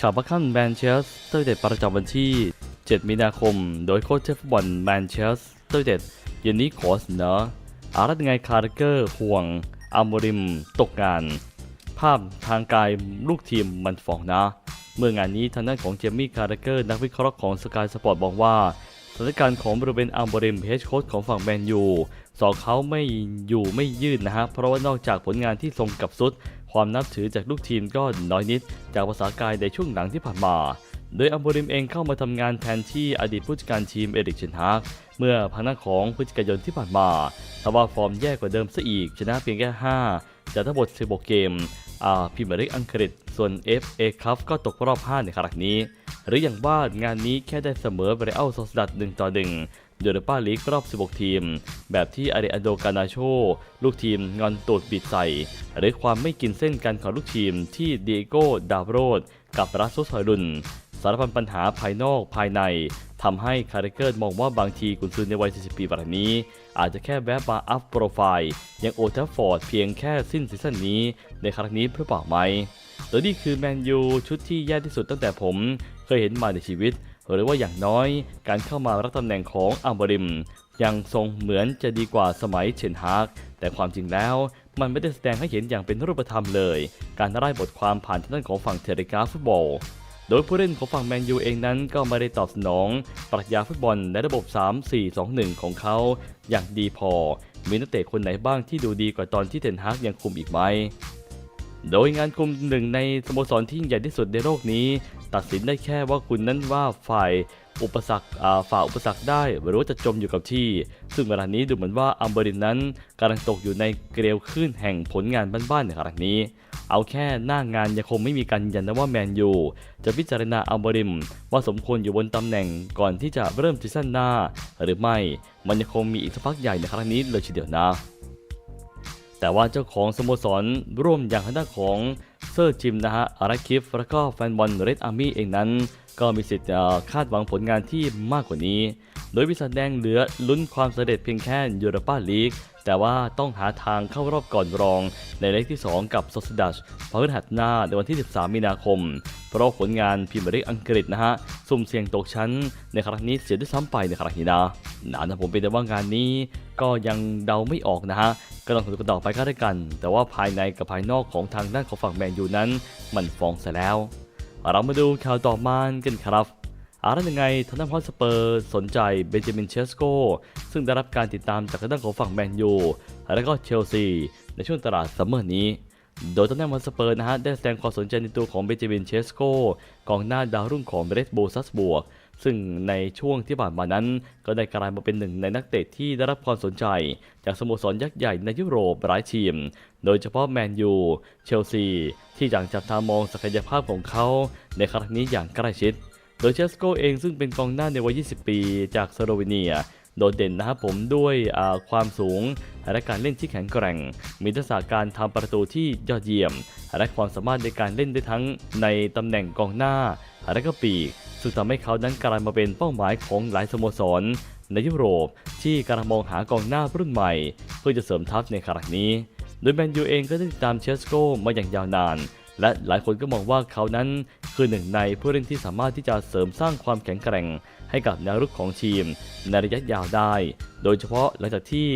ข่าวประคันแมนเชสเตอร์เด็ดประจำวันที่ 7 มีนาคม โดยโค้ชเชฟฟุตบอลแมนเชสเตอร์เด็ดเย็นนี้ขอเสนออารัตไงคาร์เกอร์ห่วงอัมโมริม ตกงาน ภาพทางกายลูกทีมมันฟองนะ เมื่องานนี้ทางด้านของเจมี่คาร์เกอร์นักวิเคราะห์ของสกายสปอร์ตบอกว่าสถานการณ์ของบริเวณอัมโมริมเฮดโค้ชของฝั่งแมนยูสองเขาไม่อยู่ไม่ยืดนะฮะ เพราะว่านอกจากผลงานที่ทรงกับสุด ความนับถือจากลูกทีมก็น้อยนิด จากภาษากายในช่วงหลังที่ผ่านมา โดยอัมโบริมเองเข้ามาทำงานแทนที่อดีตผู้จัดการทีมเอริกเชนฮากเมื่อพังหน้าของพฤศจิกายนที่ผ่านมาแต่ว่าฟอร์มแย่กว่าเดิมซะอีก ชนะเพียงแค่ 5 จากทั้งหมด16เกมอ่าพรีเมียร์ลีกอังกฤษ ส่วน FA คัพก็ตกรอบ 5 ในครั้งนี้ หรืออย่างว่างานนี้แค่ได้เสมอเบรอัลซอสดัด1ต่อ1 โดยป้าลีกรอบ 16 ทีม แบบที่อาริอันโดกานาโช ลูกทีมงอนตูดบิดใส่ หรือความไม่กินเส้นกันของลูกทีมที่เดโก้ดาวโรดกับรัสซุสฮอยรุน สารพันปัญหาภายนอกภายในทำให้คาร์เกอร์มองว่าบางทีกุนซือในวัย 40 ปีแบบนี้ อาจจะแค่แวะมาอัพโปรไฟล์ยังโอทัฟฟอร์ดเพียงแค่สิ้นซีซั่นนี้ ในครั้งนี้เพื่อเปล่าไหมโดยนี่คือแมนยูชุดที่แย่ที่สุดตั้งแต่ผมเคยเห็นมาในชีวิต หรือว่าอย่างน้อยการเข้ามารับตำแหน่งของอัมบริม ยังทรงเหมือนจะดีกว่าสมัยเชนฮากแต่ความจริงแล้วมันไม่ได้แสดงให้เห็นอย่างเป็นรูปธรรมเลย การไล่บทความผ่านทางด้านของฝั่งเทเลกราฟุตบอล โดยผู้เล่นของฝั่งแมนยูเองนั้นก็ไม่ได้ตอบสนอง ปรัชญาฟุตบอลในระบบ 3-4-2-1 ของเขา อย่างดีพอ มีนักเตะคนไหนบ้างที่ดูดีกว่าตอนที่เทนฮากยังคุมอีกไหมโดยงานคุมหนึ่งในสโมสรที่ใหญ่ที่สุดในโลกนี้ ตัดสินได้แค่ว่าคุณนั้นว่าฝ่ายอุปสรรคฝ่าอุปสรรคได้หรือว่าจะจมอยู่กับที่ ซึ่งเวลานี้ดูเหมือนว่าอัมเบรินนั้นกำลังตกอยู่ในเกลียวคลื่นแห่งผลงานบ้านๆในครั้งนี้ เอาแค่หน้างานยังคงไม่มีการยืนยันนะว่าแมนยูจะพิจารณาอัลบริมว่าสมควรอยู่บนตำแหน่งก่อนที่จะเริ่มซีซั่นหน้า หรือไม่มันยังคงมีอีกสักพักใหญ่ในครั้งนี้เลยทีเดียวนะแต่ว่าเจ้าของสโมสรร่วมอย่างทางด้านของ เซอร์จิมนะฮะอาร์คิฟและก็แฟนบอลเรดอาร์มี่เองนั้น ก็มีสิทธิ์คาดหวังผลงานที่มากกว่านี้ โดยวิสัทแดงเหลือลุ้นความสำเร็จเพียงแค่ยูโรปาลีกแต่ว่าต้องหาทางเข้ารอบก่อนรองในเลกที่ 2 กับโซสดัชพฤหัสหน้าในวันที่ 13 มีนาคม เพราะผลงานพรีเมียร์ลีกอังกฤษนะฮะสุ่มเสี่ยงตกชั้น ในครั้งนี้เสียด้วยซ้ำไปในครั้งนี้นะนะนะผมเป็นแต่ว่างานนี้ก็ยังเดาไม่ออกนะฮะก็ต้องถูกกันต่อไปก็ได้กัน แต่ว่าภายในกับภายนอกของทางด้านของฝั่งแมนยูนั้น มันฟ้องซะแล้ว เรามาดูข่าวต่อมากันครับอาร์ยังไงทางด้านฮอสเปอร์สนใจเบนจามินเชสโกซึ่งได้รับการติดตามจากทางด้านของฝั่งแมนยูและก็เชลซีในช่วงตลาดซัมเมอร์นี้ โดยทางด้านฮอตสเปอร์นะฮะได้แสดงความสนใจในตัวของเบนจามินเชสโกกองหน้าดาวรุ่งของเรดบูซัสบวก ซึ่งในช่วงที่ผ่านมานั้น ก็ได้กลายมาเป็นหนึ่งในนักเตะที่ได้รับความสนใจ จากสโมสรยักษ์ใหญ่ในยุโรปหลายทีม โดยเฉพาะแมนยู เชลซี ที่อยากจับตามองศักยภาพของเขา ในครั้งนี้อย่างใกล้ชิด โดยเชสโกเองซึ่งเป็นกองหน้าในวัย 20 ปี จากสโลวีเนีย โดดเด่นนะครับผมด้วยความสูงและการเล่นที่แข็งแกร่ง มีทักษะการทำประตูที่ยอดเยี่ยม และความสามารถในการเล่นได้ทั้งในตำแหน่งกองหน้า และก็ปีกซึ่งทำให้เขานั้นกลายมาเป็นเป้าหมายของหลายสโมสร ในยุโรปที่กำลังมองหากองหน้ารุ่นใหม่ เพื่อจะเสริมทัพในครั้งนี้ โดยแมนยูเองก็ได้ติดตามเชสโกมาอย่างยาวนาน และหลายคนก็มองว่าเขานั้นคือหนึ่งในผู้เล่นที่สามารถที่จะเสริมสร้างความแข็งแกร่ง ให้กับแนวรุกของทีม ในระยะยาวได้ โดยเฉพาะหลังจากที่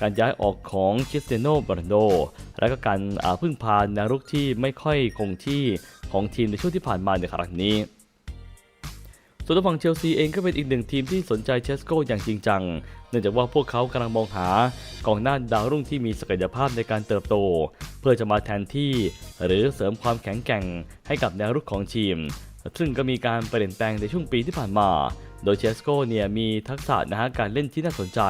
การย้ายออกของคริสเตียโนโรนัลโด และก็การาพึ่งพาแนวรุกที่ไม่ค่อยคงที่ของทีมในช่วงที่ผ่านมาในครั้งนี้ส่วนฝั่งเชลซีเองก็เป็นอีกหนึ่งทีมที่สนใจเชสโกอย่างจริงจัง เนื่องจากว่าพวกเขากำลังมองหากองหน้าดาวรุ่งที่มีศักยภาพในการเติบโต เพื่อจะมาแทนที่หรือเสริมความแข็งแกร่งให้กับแนวรุกของทีม ซึ่งก็มีการเปลี่ยนแปลงในช่วงปีที่ผ่านมา โดยเชสโกเนี่ยมีทักษะนะฮะการเล่นที่น่าสนใจ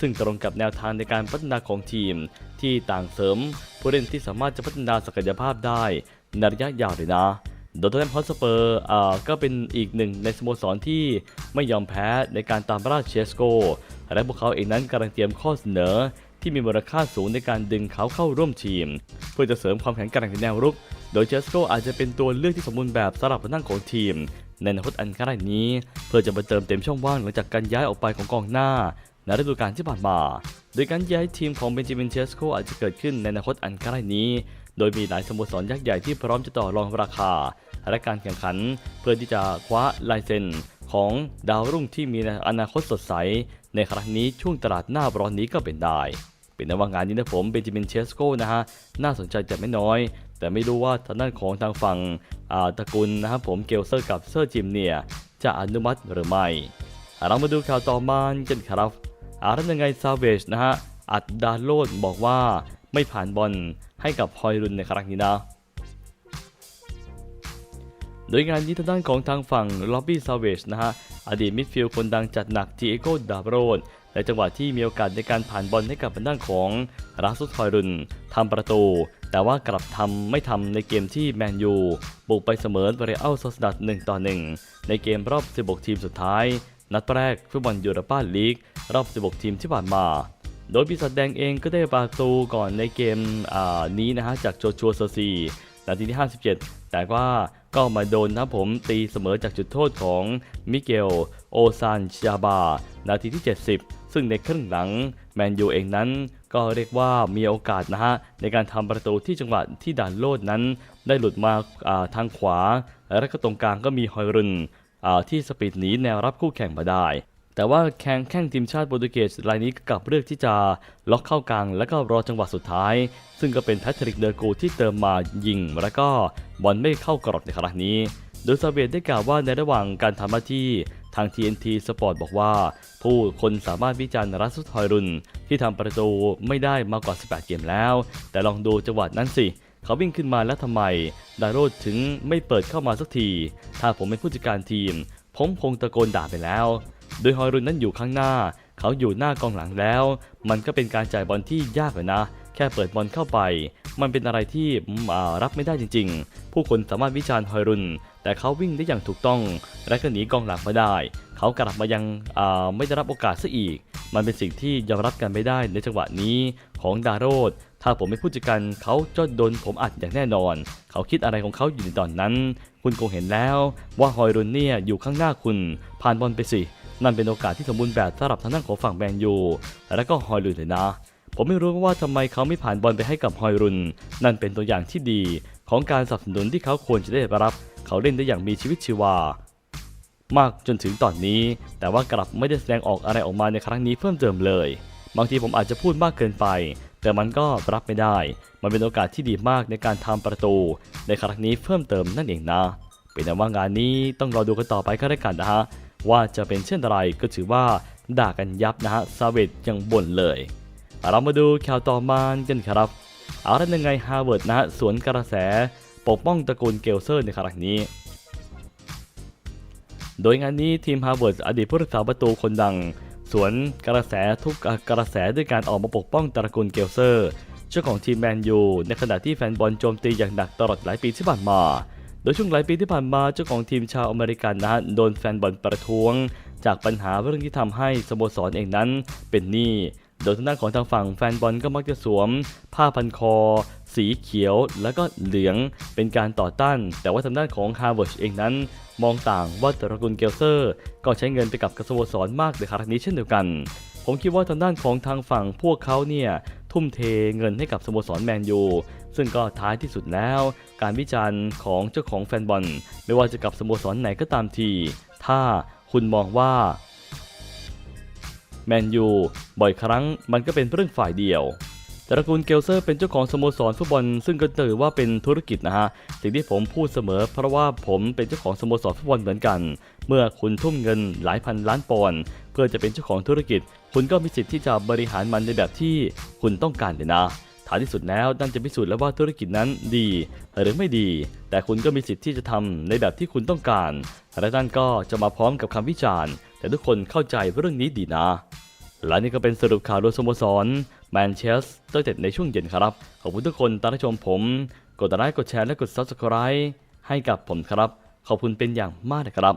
ซึ่งตรงกับแนวทางในการพัฒนาของทีม ที่ต่างเสริมผู้เล่นที่สามารถจะพัฒนาศักยภาพได้ในระยะยาวเลยนะโดยทางด้านฮอสเปอร์อ่าก็เป็นอีกหนึ่งในสโมสรที่ไม่ยอมแพ้ในการตามราเชสโก และพวกเขาเองนั้นกำลังเตรียมข้อเสนอ ที่มีมูลค่าสูงในการดึงเขาเข้าร่วมทีม เพื่อจะเสริมความแข็งแกร่งในแนวรุก โดยเชสโกอาจจะเป็นตัวเลือกที่สมบูรณ์แบบสำหรับทางด้านของทีม ในอนาคตอันใกล้นี้ เพื่อจะมาเติมเต็มช่องว่างหลังจากการย้ายออกไปของกองหน้าในฤดูกาลที่ผ่านมา โดยการย้ายทีมของเบนจามินเชสโกอาจจะเกิดขึ้นในอนาคตอันใกล้นี้ โดยมีหลายสโมสรยักษ์ใหญ่ที่พร้อมจะต่อรองราคา และการแข่งขัน เพื่อที่จะคว้าลายเซ็นของดาวรุ่งที่มีอนาคตสดใส ในครั้งนี้ช่วงตลาดหน้าร้อนนี้ก็เป็นได้ เป็นนว่างานนี้นะผมเบนจามินเชสโกนะฮะน่าสนใจแต่ไม่น้อย แต่ไม่รู้ว่าทางด้านของทางฝั่งตระกูลนะครับผมเกลเซอร์กับเซอร์จิมเนี่ยจะอนุมัติหรือไม่ เรามาดูข่าวต่อมากันครับอารันยังไงซาเวชนะฮะอัดดาโลดบอกว่าไม่ผ่านบอลให้กับฮอยรุนในครั้งนี้นะโดยงานนี้ทางด้านของทางฝั่งล็อบบี้ซาเวชนะฮะ อดีตมิดฟิลด์คนดังจัดหนักจีเอโกดาโรด ในจังหวะที่มีโอกาสในการผ่านบอลให้กับทางด้านของราซุสฮอยรุนทำประตู แต่ว่ากลับทำไม่ทำในเกมที่แมนยูบุกไปเสมอเรอัลโซสดัด1ต่อ1ในเกมรอบ 16 ทีมสุดท้าย นัดแรกฟุตบอลยูโรปาลีกรอบ 16 ทีมที่ผ่านมา โดยปีศาจแดงเองก็ได้ประตูก่อนในเกมนี้นะฮะจากโจชัวเซซีนาทีที่ 57 แต่ว่าก็มาโดนนะผมตีเสมอจากจุดโทษของมิเกล โอซานชาบา นาทีที่ 70 ซึ่งในครึ่งหลังแมนยูเองนั้นก็เรียกว่ามีโอกาสนะฮะในการทำประตูที่จังหวะที่ด่านโลดนั้น ได้หลุดมาาทางขวา และก็ตรงกลางก็มีฮอยรุนที่สปีดหนีแนวรับคู่แข่งมาได้ แต่ว่าแข่งแข่งทีมชาติโปรตุเกสรายนี้กลับเลือกที่จะล็อกเข้ากลาง แล้วก็รอจังหวะสุดท้าย ซึ่งก็เป็นแพทริกเดอร์กูที่เติมมายิง แล้วก็บอลไม่เข้ากรอบในครั้งนี้ โดยซาเวียได้กล่าวว่าในระหว่างการทำหน้าที่ ทาง TNT Sport บอกว่า ผู้คนสามารถวิจารณ์รัสุทอยรุน ที่ทำประตูไม่ได้มากกว่า 18 เกมแล้ว แต่ลองดูจังหวะนั้นสิเขาวิ่งขึ้นมาแล้วทำไม ดาโรดถึงไม่เปิดเข้ามาสักที ถ้าผมเป็นผู้จัดการทีม ผมคงตะโกนด่าไปแล้ว โดยฮอยรุนนั้นอยู่ข้างหน้า เขาอยู่หน้ากองหลังแล้ว มันก็เป็นการจ่ายบอลที่ยากเลยนะ แค่เปิดบอลเข้าไป มันเป็นอะไรที่รับไม่ได้จริง ๆ ผู้คนสามารถวิจารณ์ฮอยรุน แต่เขาวิ่งได้อย่างถูกต้อง และก็หนีกองหลังมาได้ เขากลับมายังไม่ได้รับโอกาสซะอีก มันเป็นสิ่งที่ยอมรับกันไม่ได้ในจังหวะนี้ของดาโรดถ้าผมไม่พูดจัดการเขาจะโดนผมอัดอย่างแน่นอน เขาคิดอะไรของเขาอยู่ในตอนนั้น คุณคงเห็นแล้วว่าฮอยรุนเนี่ยอยู่ข้างหน้าคุณ ผ่านบอลไปสิ นั่นเป็นโอกาสที่สมบูรณ์แบบสำหรับทางด้านของฝั่งแมนยู และก็ฮอยรุนเลยนะ ผมไม่รู้ว่าทำไมเขาไม่ผ่านบอลไปให้กับฮอยรุน นั่นเป็นตัวอย่างที่ดีของการสนับสนุนที่เขาควรจะได้รับ เขาเล่นได้อย่างมีชีวิตชีวา มากจนถึงตอนนี้ แต่ว่ากลับไม่ได้แสดงออกอะไรออกมาในครั้งนี้เพิ่มเติมเลย บางทีผมอาจจะพูดมากเกินไป แต่มันก็รับไม่ได้ มันเป็นโอกาสที่ดีมากในการทำประตู ในครั้งนี้เพิ่มเติมนั่นเองนะเป็นแต่ว่างานนี้ต้องรอดูกันต่อไปก็ได้กันนะฮะว่าจะเป็นเช่นไรก็ถือว่าด่ากันยับนะฮะซาเวตยังบ่นเลย เรามาดูข่าวต่อมากันครับเอาละยังไงฮาร์วาร์ดนะสวนกระแสปกป้องตระกูลเกลเซอร์ในครั้งนี้ โดยงานนี้ทีมฮาร์วาร์ดอดีตผู้รักษาประตูคนดัง สวนกระแสทุกกระแสด้วยการออกมาปกป้องตระกูลเกลเซอร์เจ้าของทีมแมนยูในขณะที่แฟนบอลโจมตีอย่างหนักตลอดหลายปีที่ผ่านมา โดยช่วงหลายปีที่ผ่านมาเจ้าของทีมชาวอเมริกันนะฮะโดนแฟนบอลประท้วง จากปัญหาเรื่องที่ทำให้สโมสรเองนั้นเป็นหนี้ โดยทางด้านของทางฝั่งแฟนบอลก็มักจะสวม ผ้าพันคอ สีเขียว แล้วก็เหลืองเป็นการต่อต้าน แต่ว่าทางด้านของฮาร์วาร์ดเองนั้น มองต่างว่าตระกูลเกลเซอร์ ก็ใช้เงินไปกับกระสโมสรมากในครั้งนี้เช่นเดียวกัน ผมคิดว่าทางด้านของทางฝั่งพวกเขาเนี่ยทุ่มเทเงินให้กับสโมสรแมนยูซึ่งก็ท้ายที่สุดแล้ว การวิจารณ์ของเจ้าของแฟนบอล ไม่ว่าจะกับสโมสรไหนก็ตามที ถ้าคุณมองว่า แมนยูบ่อยครั้งมันก็เป็นเรื่องฝ่ายเดียวตระกูลเกลเซอร์เป็นเจ้าของสโมสรฟุตบอลซึ่งก็ถือว่าเป็นธุรกิจนะฮะ สิ่งที่ผมพูดเสมอ เพราะว่าผมเป็นเจ้าของสโมสรฟุตบอลเหมือนกัน เมื่อคุณทุ่มเงินหลายพันล้านปอนด์เพื่อจะเป็นเจ้าของธุรกิจ คุณก็มีสิทธิ์ที่จะบริหารมันในแบบที่คุณต้องการเลยนะ ท้ายที่สุดแล้วนั่นจะพิสูจน์แล้วว่าธุรกิจนั้นดีหรือไม่ดี แต่คุณก็มีสิทธิ์ที่จะทำในแบบที่คุณต้องการ และนั่นก็จะมาพร้อมกับคำวิจารณ์ แต่ทุกคนเข้าใจเรื่องนี้ดีนะ และนี่ก็เป็นสรุปข่าวโดยสโมสรแมนเชสเตอร์เต็ดในช่วงเย็นครับ ขอบคุณทุกคนตามชมผม กดไลค์กดแชร์และกด Subscribe ให้กับผมครับ ขอบคุณเป็นอย่างมากนะครับ